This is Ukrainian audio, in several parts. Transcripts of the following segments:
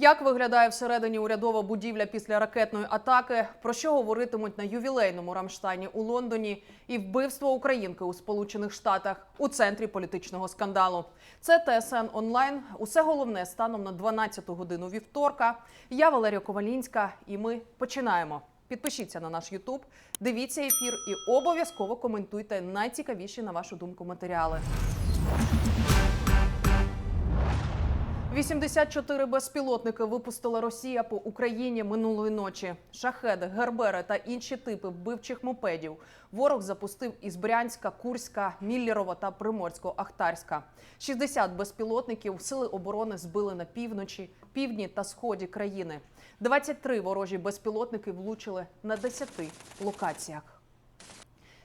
Як виглядає всередині урядова будівля після ракетної атаки? Про що говоритимуть на ювілейному Рамштайні у Лондоні і вбивство українки у Сполучених Штатах у центрі політичного скандалу? Це ТСН онлайн. Усе головне станом на 12 годину вівторка. Я Валерія Ковалінська, і ми починаємо. Підпишіться на наш Ютуб, дивіться ефір і обов'язково коментуйте найцікавіші на вашу думку матеріали. 84 безпілотники випустила Росія по Україні минулої ночі. Шахеди, гербери та інші типи вбивчих мопедів ворог запустив із Брянська, Курська, Міллєрова та Приморсько-Ахтарська. 60 безпілотників сили оборони збили на півночі, півдні та сході країни. 23 ворожі безпілотники влучили на 10 локаціях.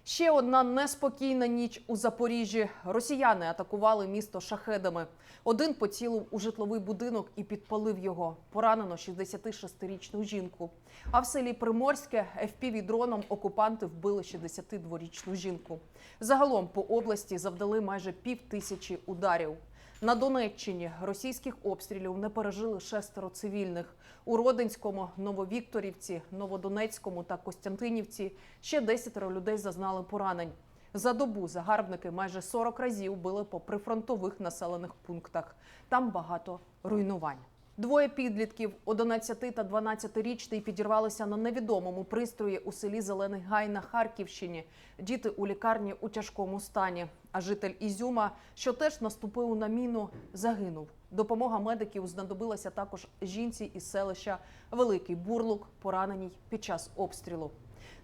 Ще одна неспокійна ніч у Запоріжжі. Росіяни атакували місто шахедами. Один поцілив у житловий будинок і підпалив його. Поранено 66-річну жінку. А в селі Приморське fpv дроном окупанти вбили 62-річну жінку. Загалом по області завдали майже пів тисячі ударів. На Донеччині російських обстрілів не пережили шестеро цивільних. У Родинському, Нововікторівці, Новодонецькому та Костянтинівці ще десятеро людей зазнали поранень. За добу загарбники майже 40 разів били по прифронтових населених пунктах. Там багато руйнувань. Двоє підлітків, 11 та 12-річний, підірвалися на невідомому пристрої у селі Зелений Гай на Харківщині. Діти у лікарні у тяжкому стані. А житель Ізюма, що теж наступив на міну, загинув. Допомога медиків знадобилася також жінці із селища Великий Бурлук, пораненій під час обстрілу.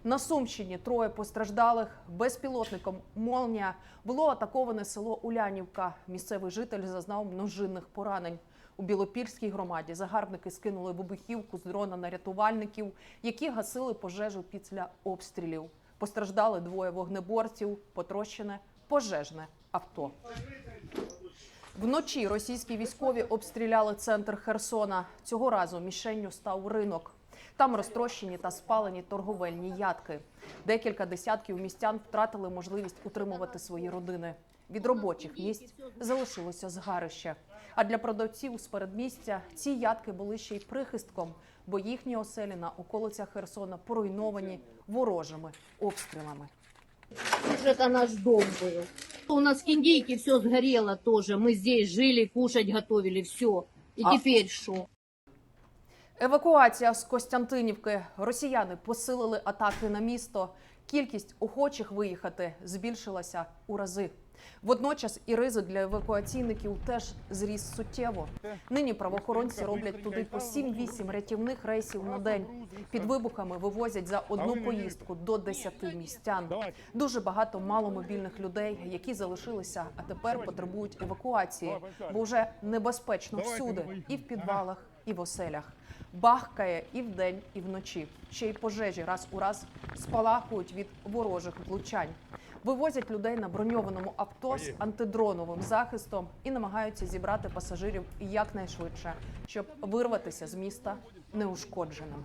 На Сумщині троє постраждалих безпілотником Молнія було атаковане село Улянівка. Місцевий житель зазнав множинних поранень. У Білопільській громаді загарбники скинули вибухівку з дрона на рятувальників, які гасили пожежу після обстрілів. Постраждали двоє вогнеборців, потрощене пожежне авто. Вночі російські військові обстріляли центр Херсона. Цього разу мішенню став ринок. Там розтрощені та спалені торговельні ядки. Декілька десятків містян втратили можливість утримувати свої родини. Від робочих місць залишилося згарище. А для продавців з передмістя ці ядки були ще й прихистком, бо їхні оселі на околицях Херсона поруйновані ворожими обстрілами. Это наш дом был. У нас в Киндейке все сгорело тоже. Мы здесь жили, кушать готовили, все. И А- теперь что? Евакуація з Костянтинівки. Росіяни посилили атаки на місто. Кількість охочих виїхати збільшилася у рази. Водночас і ризик для евакуаційників теж зріс суттєво. Нині правоохоронці роблять туди по 7-8 рятівних рейсів на день. Під вибухами вивозять за одну поїздку до 10 містян. Дуже багато маломобільних людей, які залишилися, а тепер потребують евакуації, бо вже небезпечно всюди, і в підвалах, і в оселях. Бахкає і вдень, і вночі. Ще й пожежі раз у раз спалахують від ворожих влучань. Вивозять людей на броньованому авто з антидроновим захистом і намагаються зібрати пасажирів якнайшвидше, щоб вирватися з міста неушкодженими.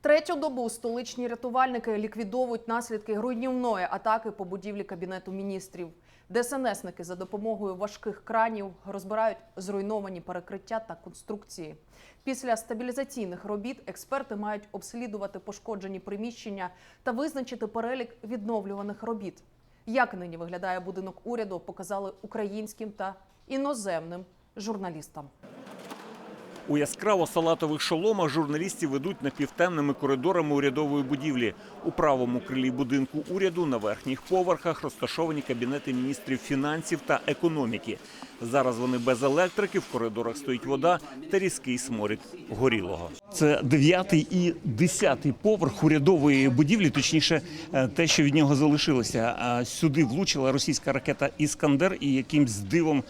Третю добу столичні рятувальники ліквідовують наслідки руйнівної атаки по будівлі кабінету міністрів. ДСНСники за допомогою важких кранів розбирають зруйновані перекриття та конструкції. Після стабілізаційних робіт експерти мають обслідувати пошкоджені приміщення та визначити перелік відновлюваних робіт. Як нині виглядає будинок уряду, показали українським та іноземним журналістам. У яскраво-салатових шоломах журналістів ведуть напівтемними коридорами урядової будівлі. У правому крилі будинку уряду на верхніх поверхах розташовані кабінети міністрів фінансів та економіки. Зараз вони без електрики, в коридорах стоїть вода та різкий сморід горілого. Це дев'ятий і десятий поверх урядової будівлі, точніше, е, те, що від нього залишилося. Сюди влучила російська ракета Іскандер, і якимсь дивом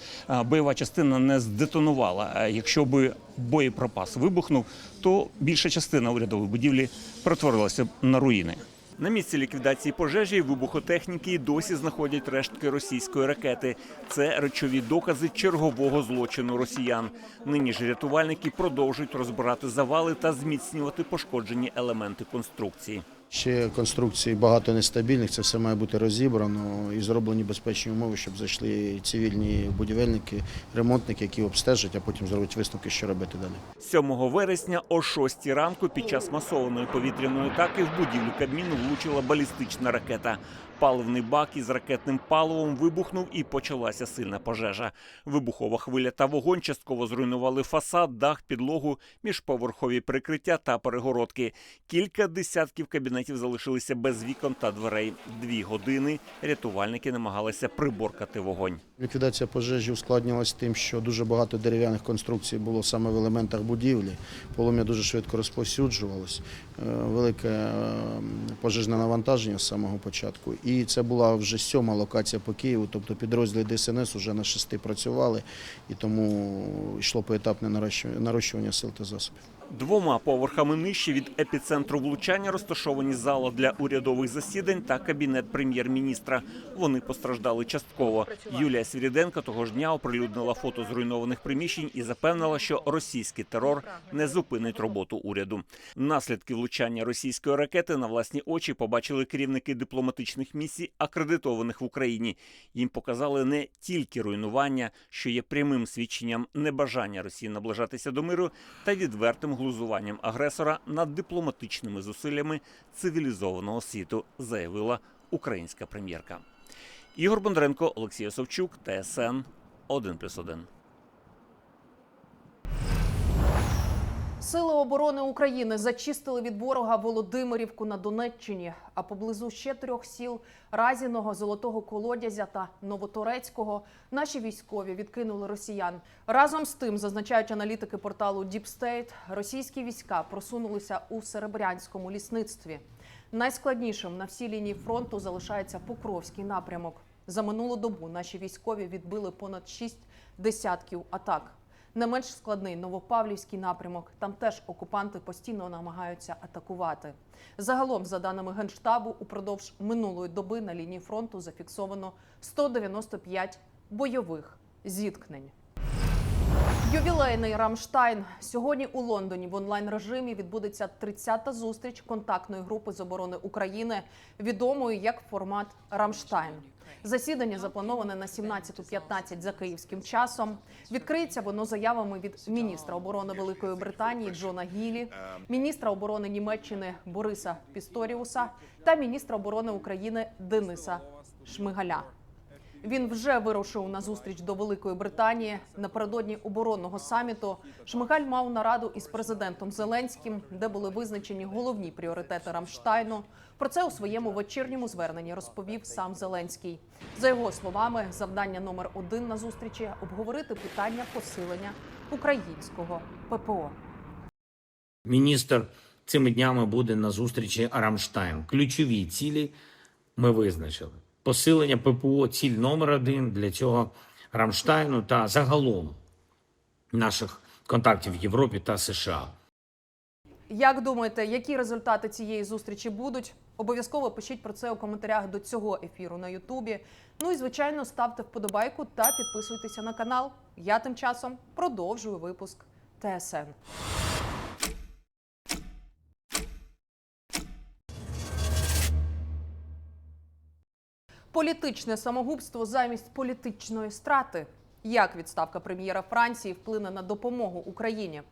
бойова частина не здетонувала. Якщо би боєприпас вибухнув, то більша частина урядової будівлі перетворилася на руїни. На місці ліквідації пожежі вибухотехніки досі знаходять рештки російської ракети. Це речові докази чергового злочину росіян. Нині ж рятувальники продовжують розбирати завали та зміцнювати пошкоджені елементи конструкції. Ще конструкції багато нестабільних, це все має бути розібрано і зроблені безпечні умови, щоб зайшли цивільні будівельники, ремонтники, які обстежать, а потім зроблять висновки, що робити далі. 7 вересня о 6 ранку під час масованої повітряної атаки в будівлю Кабміну влучила балістична ракета. Паливний бак із ракетним паливом вибухнув і почалася сильна пожежа. Вибухова хвиля та вогонь частково зруйнували фасад, дах, підлогу, міжповерхові прикриття та перегородки. Кілька десятків кабінетів залишилися без вікон та дверей. Дві години рятувальники намагалися приборкати вогонь. Ліквідація пожежі ускладнилась тим, що дуже багато дерев'яних конструкцій було саме в елементах будівлі. Полум'я дуже швидко розповсюджувалось. Е, Велике е, пожежне навантаження з самого початку. І це була вже сьома локація по Києву, тобто підрозділи ДСНС вже на шести працювали, і тому йшло поетапне нарощування- сил та засобів. Двома поверхами нижче від епіцентру влучання розташовані зала для урядових засідань та кабінет прем'єр-міністра. Вони постраждали частково. Юлія Свіріденко того ж дня оприлюднила фото зруйнованих приміщень і запевнила, що російський терор не зупинить роботу уряду. Наслідки влучання російської ракети на власні очі побачили керівники дипломатичних місій, акредитованих в Україні. Їм показали не тільки руйнування, що є прямим свідченням небажання Росії наближатися до миру, та відвертим глузуванням агресора над дипломатичними зусиллями цивілізованого світу, заявила українська прем'єрка. Ігор Бондаренко, Олексій Осовчук, ТСН 1+,1. Сили оборони України зачистили від ворога Володимирівку на Донеччині, а поблизу ще трьох сіл Разіного, Золотого Колодязя та Новоторецького наші військові відкинули росіян. Разом з тим, зазначають аналітики порталу Deep State, російські війська просунулися у Серебрянському лісництві. Найскладнішим на всій лінії фронту залишається Покровський напрямок. За минулу добу наші військові відбили понад шість десятків атак. Не менш складний Новопавлівський напрямок. Там теж окупанти постійно намагаються атакувати. Загалом, за даними генштабу, упродовж минулої доби на лінії фронту зафіксовано 195 бойових зіткнень. Ювілейний Рамштайн сьогодні у Лондоні в онлайн режимі відбудеться 30-та зустріч контактної групи з оборони України, відомої як формат Рамштайн. Засідання заплановане на 17.15 за київським часом. Відкриється воно заявами від міністра оборони Великої Британії Джона Гілі, міністра оборони Німеччини Бориса Пісторіуса та міністра оборони України Дениса Шмигаля. Він вже вирушив на зустріч до Великої Британії напередодні оборонного саміту. Шмигаль мав нараду із президентом Зеленським, де були визначені головні пріоритети Рамштайну. Про це у своєму вечірньому зверненні розповів сам Зеленський. За його словами, завдання номер один на зустрічі обговорити питання посилення українського ППО. Міністр цими днями буде на зустрічі Рамштайн. Ключові цілі ми визначили. Посилення ППО ціль номер один для цього Рамштайну та загалом наших контактів в Європі та США. Як думаєте, які результати цієї зустрічі будуть? Обов'язково пишіть про це у коментарях до цього ефіру на Ютубі. Ну і звичайно, ставте вподобайку та підписуйтеся на канал. Я тим часом продовжую випуск ТСН. Політичне самогубство замість політичної страти. Як відставка прем'єра Франції вплине на допомогу Україні?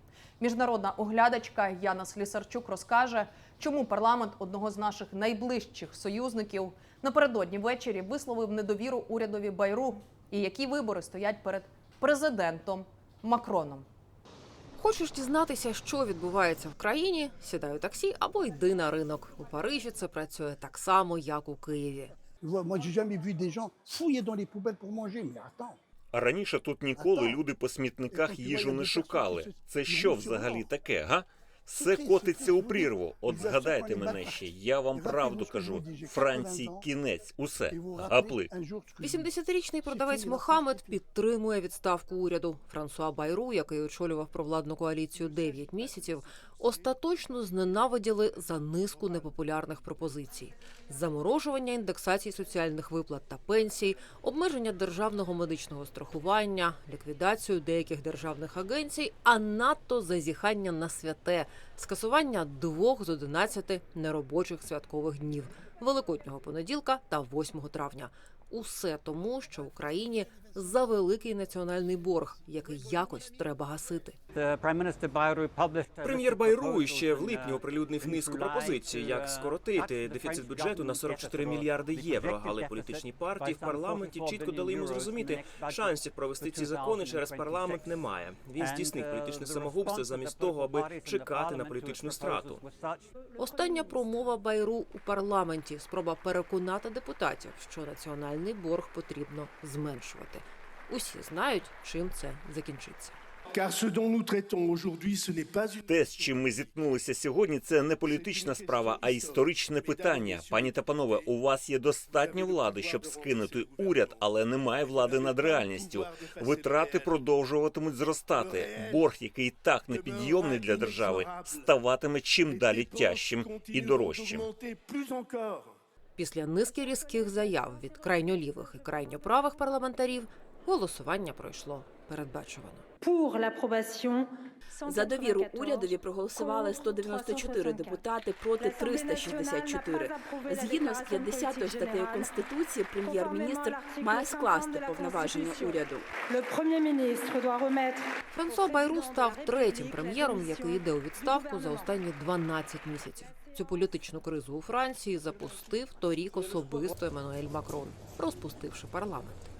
Міжнародна оглядачка Яна Слісарчук розкаже, чому парламент одного з наших найближчих союзників напередодні ввечері висловив недовіру урядові Байру і які вибори стоять перед президентом Макроном. Хочеш дізнатися, що відбувається в країні? Сідай у таксі або йди на ринок. У Парижі це працює так само, як у Києві. Moi, j'ai jamais vu des gens fouiller dans les poubelles pour manger. Mais attends, Раніше тут ніколи люди по смітниках їжу не шукали. Це що взагалі таке, га? Все котиться у прірву. От згадайте мене ще. Я вам правду кажу. Франції кінець. Усе. Гапли. 80-річний продавець Мохамед підтримує відставку уряду. Франсуа Байру, який очолював провладну коаліцію 9 місяців, остаточно зненавиділи за низку непопулярних пропозицій: заморожування індексації соціальних виплат та пенсій, обмеження державного медичного страхування, ліквідацію деяких державних агенцій, а надто зазіхання на святе, скасування двох з одинадцяти неробочих святкових днів Великоднього понеділка та 8 травня. Усе тому, що Україні завеликий національний борг, який якось треба гасити. Прем'єр Байру ще в липні оприлюднив низку пропозицій, як скоротити дефіцит бюджету на 44 мільярди євро. Але політичні партії в парламенті чітко дали йому зрозуміти, шансів провести ці закони через парламент немає. Він здійснив політичне самогубство замість того, аби чекати на політичну страту. Остання промова Байру у парламенті спроба переконати депутатів, що національний борг потрібно зменшувати. Усі знають, чим це закінчиться. Те, з чим ми зіткнулися сьогодні, це не політична справа, а історичне питання. Пані та панове, у вас є достатньо влади, щоб скинути уряд, але немає влади над реальністю. Витрати продовжуватимуть зростати. Борг, який так непідйомний для держави, ставатиме чим далі тяжчим і дорожчим. Після низки різких заяв від крайньолівих і крайньоправих парламентарів голосування пройшло передбачувано. За довіру урядові проголосували 194 депутати проти 364. Згідно з 50 статтею Конституції, прем'єр-міністр має скласти повноваження уряду. Франсуа Байру став третім прем'єром, який йде у відставку за останні 12 місяців. Цю політичну кризу у Франції запустив торік особисто Еммануель Макрон, розпустивши парламент.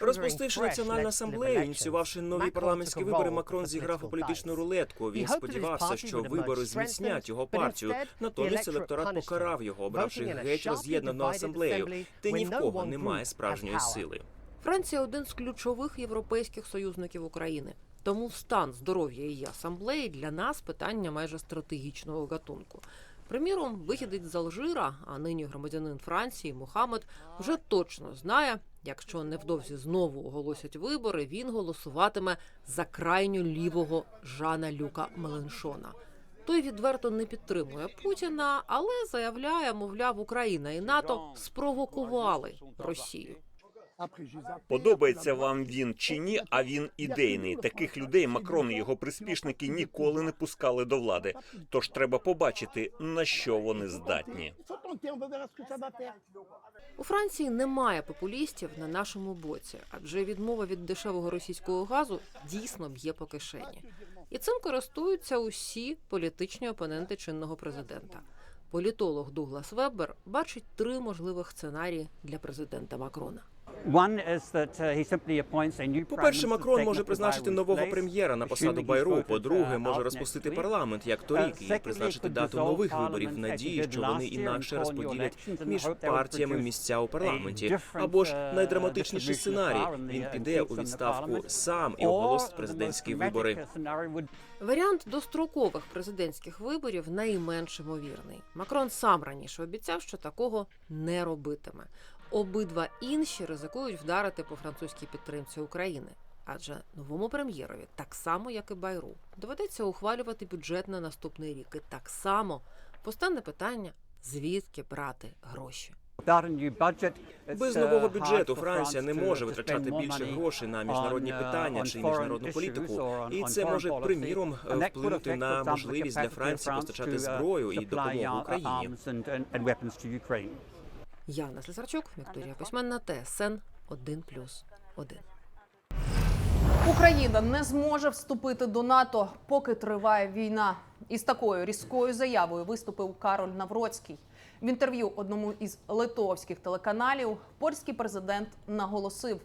Розпустивши національну асамблею, ініціювавши нові парламентські вибори, Макрон зіграв у політичну рулетку. Він сподівався, що вибори зміцнять його партію. Натомість електорат покарав його, обравши геть роз'єднану асамблею, де ні в кого немає справжньої сили. Франція один з ключових європейських союзників України. Тому стан здоров'я її асамблеї для нас питання майже стратегічного гатунку. Приміром, вихідець з Алжира, а нині громадянин Франції Мухаммед, вже точно знає, якщо невдовзі знову оголосять вибори, він голосуватиме за крайньо лівого Жана Люка Меленшона. Той відверто не підтримує Путіна, але заявляє, мовляв, Україна і НАТО спровокували Росію. Подобається вам він чи ні? А він ідейний. Таких людей Макрон і його приспішники ніколи не пускали до влади. Тож треба побачити на що вони здатні. У Франції немає популістів на нашому боці, адже відмова від дешевого російського газу дійсно б'є по кишені. І цим користуються усі політичні опоненти чинного президента. Політолог Дуглас Веббер бачить три можливих сценарії для президента Макрона. По-перше, Макрон може призначити нового прем'єра на посаду Байру. По-друге, може розпустити парламент як торік і призначити дату нових виборів в надії, що вони інакше розподілять між партіями місця у парламенті. Або ж найдраматичніший сценарій. Він піде у відставку сам і оголосить президентські вибори. Варіант дострокових президентських виборів найменш ймовірний. Макрон сам раніше обіцяв, що такого не робитиме. Обидва інші ризикують вдарити по французькій підтримці України. Адже новому прем'єрові, так само як і Байру, доведеться ухвалювати бюджет на наступний рік. І так само постане питання, звідки брати гроші. Без нового бюджету Франція не може витрачати більше грошей на міжнародні питання чи міжнародну політику, і це може приміром вплинути на можливість для Франції постачати зброю і допомогу Україні. Яна Слесарчук, Вікторія Письменна, ТСН 1+,1. Україна не зможе вступити до НАТО, поки триває війна. Із такою різкою заявою виступив Кароль Навроцький. В інтерв'ю одному із литовських телеканалів польський президент наголосив,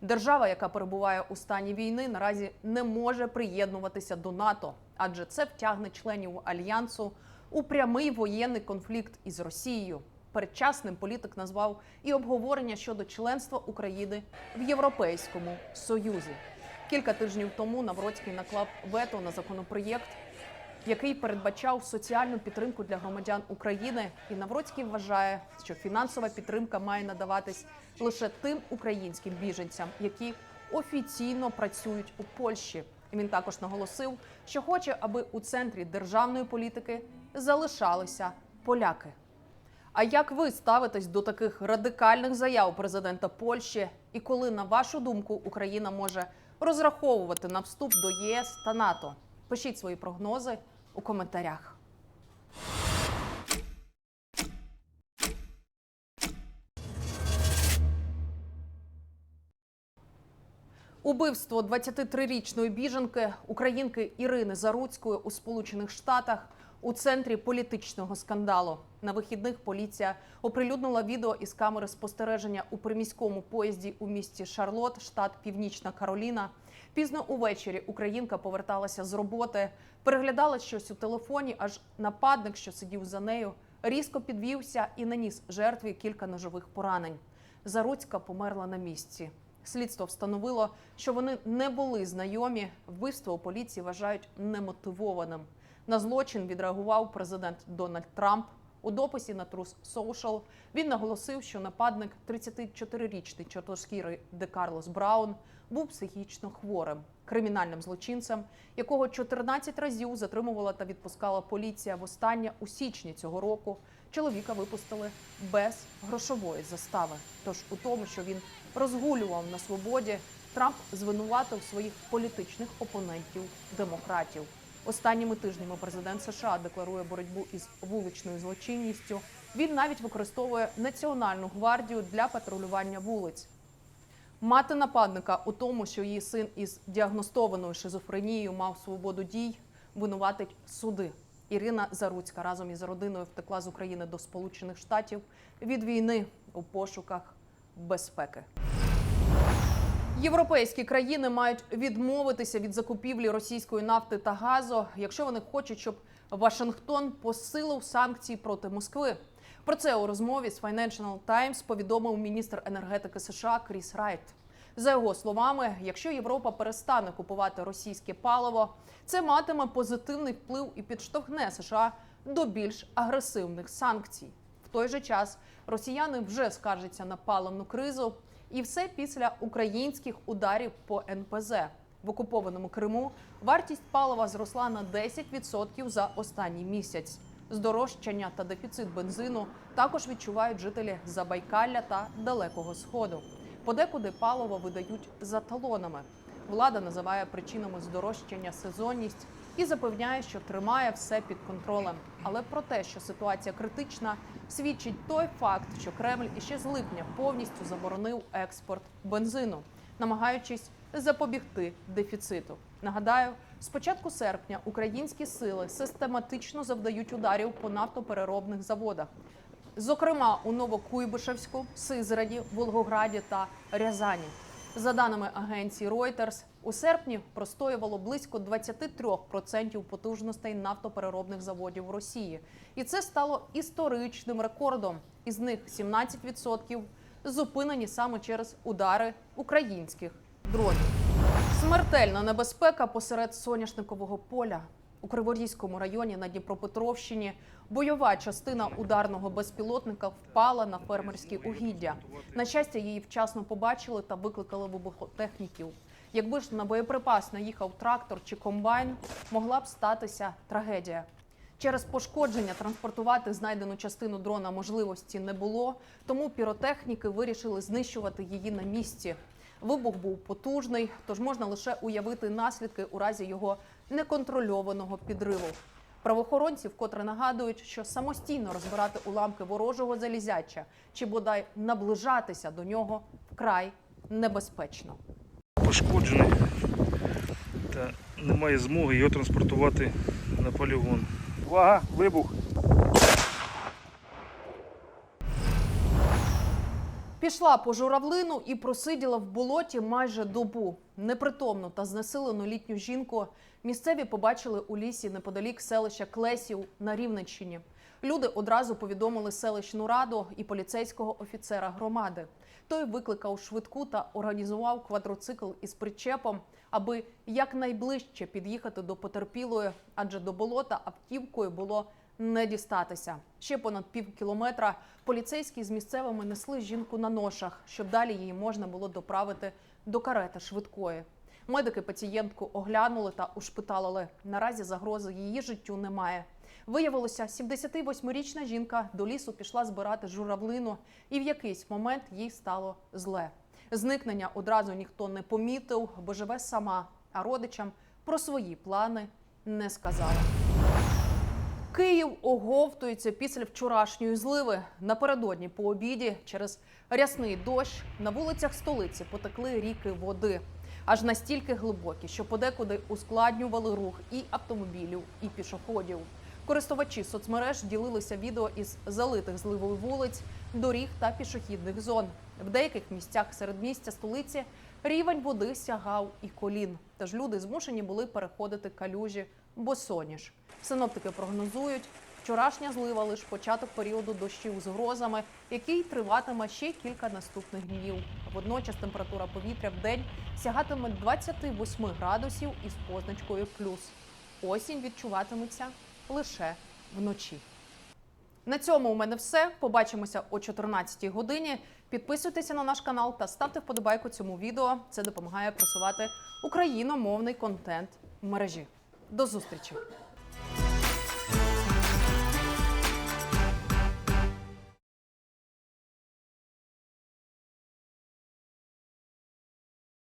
держава, яка перебуває у стані війни, наразі не може приєднуватися до НАТО, адже це втягне членів альянсу у прямий воєнний конфлікт із Росією. Передчасним політик назвав і обговорення щодо членства України в Європейському Союзі. Кілька тижнів тому Навроцький наклав вето на законопроєкт, який передбачав соціальну підтримку для громадян України. І Навроцький вважає, що фінансова підтримка має надаватись лише тим українським біженцям, які офіційно працюють у Польщі. Він також наголосив, що хоче, аби у центрі державної політики залишалися поляки. А як ви ставитесь до таких радикальних заяв президента Польщі? І коли, на вашу думку, Україна може розраховувати на вступ до ЄС та НАТО? Пишіть свої прогнози у коментарях. Убивство 23-річної біженки українки Ірини Заруцької у Сполучених Штатах у центрі політичного скандалу. На вихідних поліція оприлюднила відео із камери спостереження у приміському поїзді у місті Шарлот, штат Північна Кароліна. Пізно увечері українка поверталася з роботи, переглядала щось у телефоні, аж нападник, що сидів за нею, різко підвівся і наніс жертві кілька ножових поранень. Заруцька померла на місці. Слідство встановило, що вони не були знайомі. Вбивство у поліції вважають немотивованим. На злочин відреагував президент Дональд Трамп. У дописі на Трус Social він наголосив, що нападник 34-річний чорношкірий Де Карлос Браун був психічно хворим, кримінальним злочинцем, якого 14 разів затримувала та відпускала поліція. Востаннє у січні цього року чоловіка випустили без грошової застави. Тож у тому, що він розгулював на свободі, Трамп звинуватив своїх політичних опонентів демократів. Останніми тижнями президент США декларує боротьбу із вуличною злочинністю. Він навіть використовує національну гвардію для патрулювання вулиць. Мати нападника у тому, що її син із діагностованою шизофренією мав свободу дій, винуватить суди. Ірина Заруцька разом із родиною втекла з України до Сполучених Штатів від війни у пошуках безпеки. Європейські країни мають відмовитися від закупівлі російської нафти та газу, якщо вони хочуть, щоб Вашингтон посилив санкції проти Москви. Про це у розмові з Financial Times повідомив міністр енергетики США Кріс Райт. За його словами, якщо Європа перестане купувати російське паливо, це матиме позитивний вплив і підштовхне США до більш агресивних санкцій. В той же час росіяни вже скаржаться на паливну кризу, і все після українських ударів по НПЗ. В окупованому Криму вартість палива зросла на 10% за останній місяць. Здорожчання та дефіцит бензину також відчувають жителі Забайкалля та Далекого Сходу. Подекуди паливо видають за талонами. Влада називає причинами здорожчання сезонність і запевняє, що тримає все під контролем. Але про те, що ситуація критична, свідчить той факт, що Кремль іще з липня повністю заборонив експорт бензину, намагаючись запобігти дефіциту. Нагадаю, з початку серпня українські сили систематично завдають ударів по нафтопереробних заводах, зокрема у Новокуйбишевську, Сизраді, Волгограді та Рязані. За даними агенції Reuters, у серпні простоювало близько 23% потужностей нафтопереробних заводів в Росії, і це стало історичним рекордом. Із них 17% зупинені саме через удари українських дронів. Смертельна небезпека посеред соняшникового поля. У Криворізькому районі на Дніпропетровщині бойова частина ударного безпілотника впала на фермерські угіддя. На щастя, її вчасно побачили та викликали вибухотехніків. Якби ж на боєприпас наїхав трактор чи комбайн, могла б статися трагедія. Через пошкодження транспортувати знайдену частину дрона можливості не було, тому піротехніки вирішили знищувати її на місці. Вибух був потужний, тож можна лише уявити наслідки у разі його неконтрольованого підриву. Правоохоронці вкотре нагадують, що самостійно розбирати уламки ворожого залізяча чи бодай наближатися до нього вкрай небезпечно. Пошкоджений та немає змоги його транспортувати на полігон. Увага, вибух! Пішла по журавлину і просиділа в болоті майже добу. Непритомну та знесилену літню жінку місцеві побачили у лісі неподалік селища Клесів на Рівненщині. Люди одразу повідомили селищну раду і поліцейського офіцера громади. Той викликав швидку та організував квадроцикл із причепом, аби якнайближче під'їхати до потерпілої, адже до болота автівкою було не дістатися. Ще понад пів кілометра поліцейські з місцевими несли жінку на ношах, щоб далі її можна було доправити до карети швидкої. Медики пацієнтку оглянули та ушпиталили. Наразі загрози її життю немає. Виявилося, 78-річна жінка до лісу пішла збирати журавлину, і в якийсь момент їй стало зле. Зникнення одразу ніхто не помітив, бо живе сама, а родичам про свої плани не сказала. Київ оговтується після вчорашньої зливи. Напередодні по обіді через рясний дощ на вулицях столиці потекли ріки води. Аж настільки глибокі, що подекуди ускладнювали рух і автомобілів, і пішоходів. Користувачі соцмереж ділилися відео із залитих зливою вулиць, доріг та пішохідних зон. В деяких місцях серед місця столиці рівень води сягав і колін. Тож люди змушені були переходити калюжі босоніж. Синоптики прогнозують, вчорашня злива лише початок періоду дощів з грозами, який триватиме ще кілька наступних днів. Водночас температура повітря в день сягатиме 28 градусів із позначкою плюс. Осінь відчуватиметься лише вночі. На цьому у мене все. Побачимося о 14-й годині. Підписуйтеся на наш канал та ставте вподобайку цьому відео. Це допомагає просувати україномовний контент в мережі. До зустрічі!